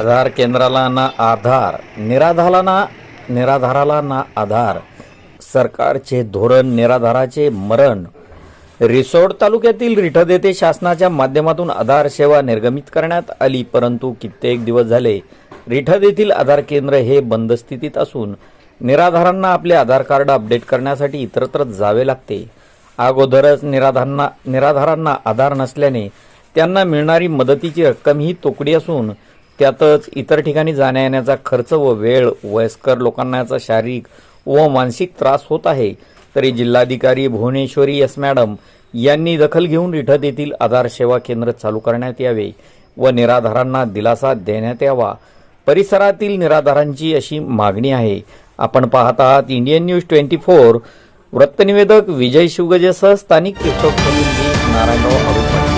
आधार केंद्राला ना आधार निराधाराला ना निराधाराला ना आधार. सरकारचे धोरण निराधाराचे मरण. रिसोड तालुक्यातील रिठद येथे शासनाच्या माध्यमातून आधार सेवा निर्गमित करण्यात आली परंतु कित्येक दिवस झाले रिठद येथील आधार केंद्र हे बंद स्थितीत असून निराधारांना आपले आधार कार्ड अपडेट करण्यासाठी इतरत्र जावे लागते. अगोदरच निराधारांना निराधारांना आधार नसल्याने त्यांना मिळणारी मदतीची रक्कम ही तोकडी असून त्यातच इतर ठिकाणी जाण्या येण्याचा खर्च व वेळ वयस्कर लोकांना याचा शारीरिक व मानसिक त्रास होत आहे. तरी जिल्हाधिकारी भुवनेश्वरी एस मॅडम यांनी दखल घेऊन रिठत येथील आधार सेवा केंद्र चालू करण्यात यावे व निराधारांना दिलासा देण्यात यावा. परिसरातील निराधारांची अशी मागणी आहे. आपण पाहत आहात इंडियन न्यूज ट्वेंटी फोर. वृत्तनिवेदक विजय शिवगजेसह स्थानिक नारायणराव